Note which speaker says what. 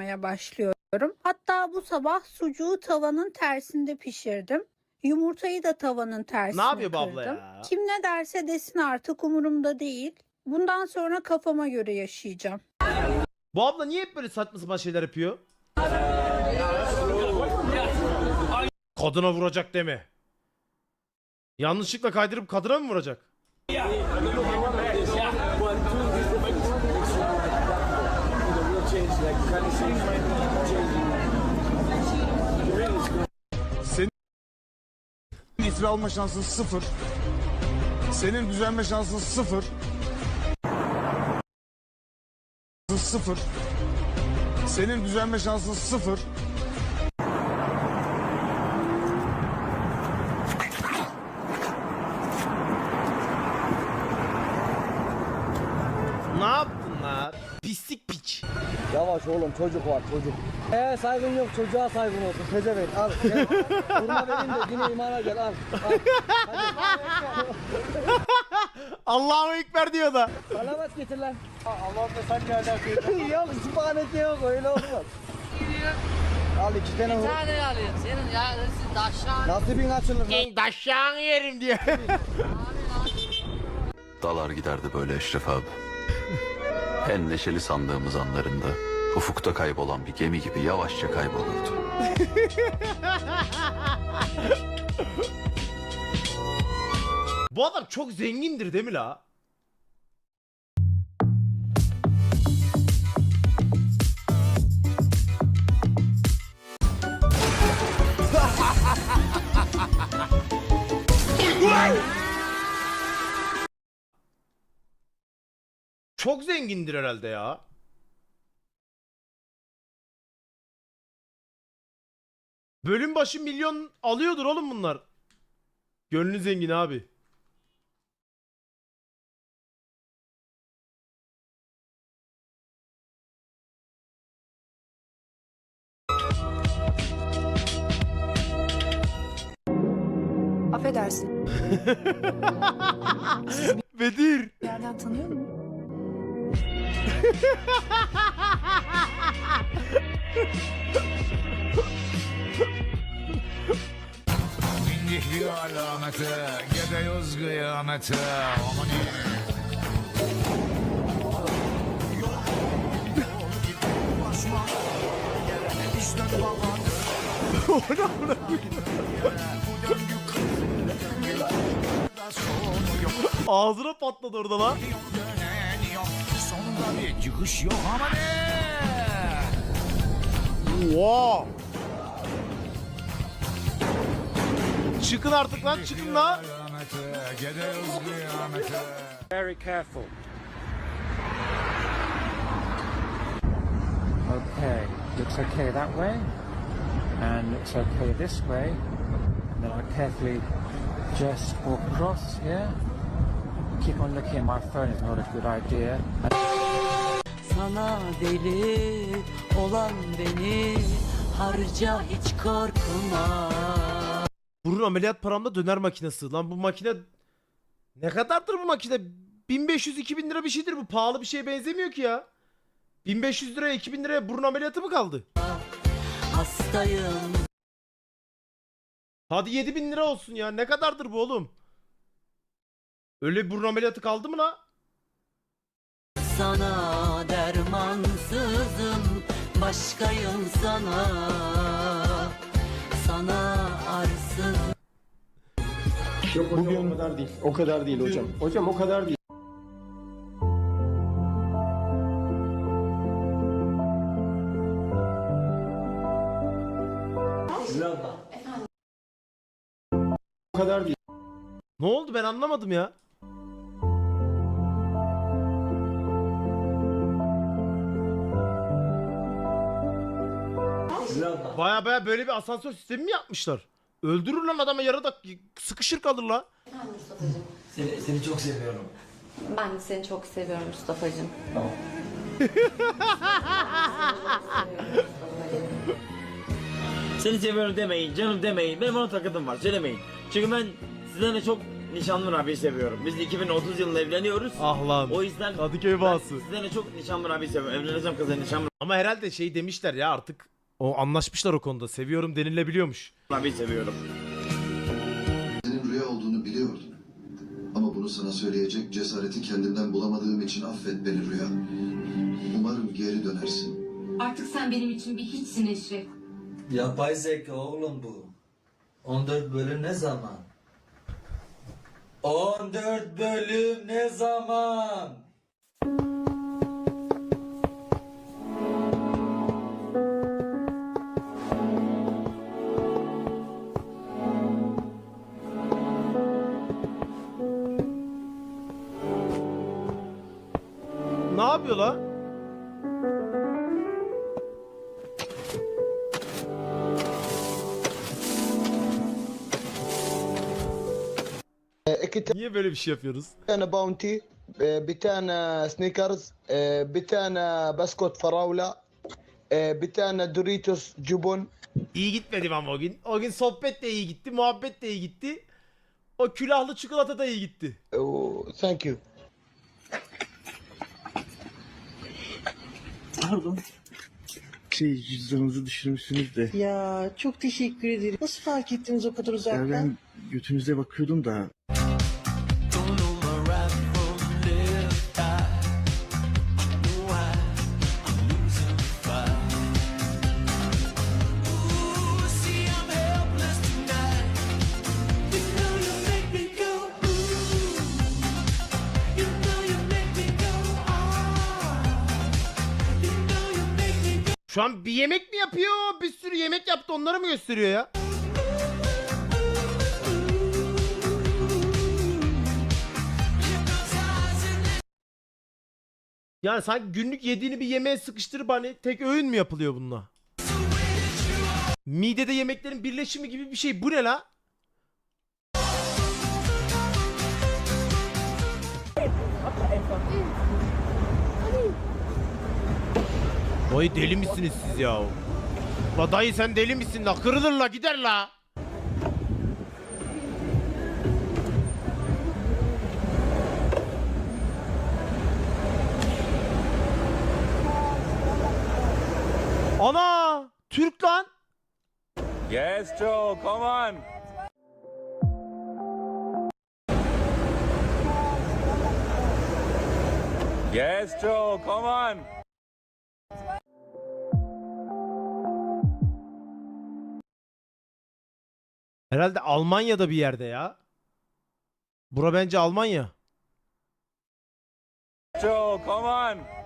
Speaker 1: yapmaya başlıyorum. Hatta bu sabah sucuğu tavanın tersinde pişirdim. Yumurtayı da tavanın tersine
Speaker 2: Ne yapıyor bu abla ya?
Speaker 1: Kim ne derse desin artık umurumda değil. Bundan sonra kafama göre yaşayacağım.
Speaker 2: Bu abla niye hep böyle saçma sapan şeyler yapıyor? Kadına vuracak deme. Yanlışlıkla kaydırıp kadına mı vuracak?
Speaker 3: İtibar alma şansın sıfır. Senin düzelme şansın sıfır. Sıfır. Senin düzelme şansın sıfır.
Speaker 4: Yavaş oğlum çocuk var çocuk. Eğer saygın yok çocuğa saygın olsun. Pezevenk al. Gel. Vurma vereyim de yine imana gel al. al.
Speaker 2: Allahu Ekber diyor da.
Speaker 4: Salavat getir lan. Allah'ım da sen gelden Yok sübhaneke yok öyle olmaz. Al iki tane vur.
Speaker 5: tane alayım. Senin ya siz aşağı.
Speaker 4: Nasibin açılır lan.
Speaker 2: En taşağını yerim diye.
Speaker 6: Dalar giderdi böyle Eşref abi. En neşeli sandığımız anlarında ufukta kaybolan bir gemi gibi yavaşça kaybolurdu.
Speaker 2: Bu adam çok zengindir değil mi la? Çok zengindir herhalde ya. Bölüm başı milyon alıyordur oğlum bunlar. Gönlü zengin abi.
Speaker 7: Affedersin.
Speaker 2: Bedir.
Speaker 7: Yerden tanıyor musun?
Speaker 3: alamete, gidiyoruz kıyamete. Aman
Speaker 2: Ağzına patladı orada lan.
Speaker 3: Sonunda bir çıkış yok ama ne?
Speaker 2: Oha. Çıkın artık lan çıkın lan.
Speaker 8: Very careful. Okay, looks okay that way, and looks okay this way. And then I carefully just walk across here. Keep on looking at my phone is not a good idea.
Speaker 5: Sana deli olan beni harca hiç korkma.
Speaker 2: Burun ameliyat paramda döner makinesi. Lan bu makine ne kadardır bu makine? 1500-2000 lira bir şeydir bu. Pahalı bir şeye benzemiyor ki ya. 1500 liraya 2000 liraya burun ameliyatı mı kaldı?
Speaker 5: Hastayım
Speaker 2: Hadi 7000 lira olsun ya. Ne kadardır bu oğlum? Öyle burun ameliyatı kaldı mı la?
Speaker 5: sana dermansızım başkayım sana
Speaker 4: Bugün o kadar değil. O kadar değil hocam. Hocam o kadar değil. O kadar değil.
Speaker 2: Ne oldu ben anlamadım ya. Baya baya böyle bir asansör sistemi mi yapmışlar? Öldürür lan adamı yarıda sıkışır kalır la.
Speaker 9: Seni, seni çok seviyorum.
Speaker 7: Ben de seni çok seviyorum Mustafa'cığım.
Speaker 9: Seni seviyorum demeyin, canım demeyin. Benim ona takıntım var, söylemeyin. Çünkü ben sizlerle çok Nişanlı abiyi seviyorum. Biz 2030 yılında evleniyoruz.
Speaker 2: Ah lan.
Speaker 9: O yüzden
Speaker 2: Kadıköy bağısı.
Speaker 9: sizden de çok Nişanlı abiyi seviyorum. Evleneceğim kızla Nişanlı
Speaker 2: Ama herhalde şey demişler ya artık o anlaşmışlar o konuda. Seviyorum denilebiliyormuş.
Speaker 9: abiyi seviyorum.
Speaker 10: Senin rüya olduğunu biliyordum. Ama bunu sana söyleyecek cesareti kendimden bulamadığım için affet beni rüya. Umarım geri dönersin.
Speaker 11: Artık sen benim için bir hiçsin Eşref.
Speaker 12: Yapay zeka oğlum bu. 14 bölüm ne zaman? 14 bölüm ne zaman?
Speaker 2: yapıyor la? E, Niye böyle bir şey yapıyoruz?
Speaker 12: tane bounty, e, bir tane sneakers, e, bir tane baskot faraula, e, bir tane Doritos cubon.
Speaker 2: İyi gitmedim ama o gün. O gün sohbet de iyi gitti, muhabbet de iyi gitti. O külahlı çikolata da iyi gitti.
Speaker 12: Oo, thank you. يو
Speaker 3: Şey cüzdanınızı düşürmüşsünüz de.
Speaker 4: Ya çok teşekkür ederim. Nasıl fark ettiniz o kadar uzaktan?
Speaker 3: ben götünüze bakıyordum da.
Speaker 2: Şu an bir yemek mi yapıyor? Bir sürü yemek yaptı onları mı gösteriyor ya? Yani sanki günlük yediğini bir yemeğe sıkıştırıp hani tek öğün mü yapılıyor bununla? Midede yemeklerin birleşimi gibi bir şey. Bu ne la? Vay deli misiniz siz ya? La dayı sen deli misin la? Kırılır la gider la. Ana! Türk lan.
Speaker 3: Yes Joe, come on. Yes Joe, come on.
Speaker 2: Herhalde Almanya'da bir yerde ya. Bura bence Almanya.
Speaker 3: Joe, come on.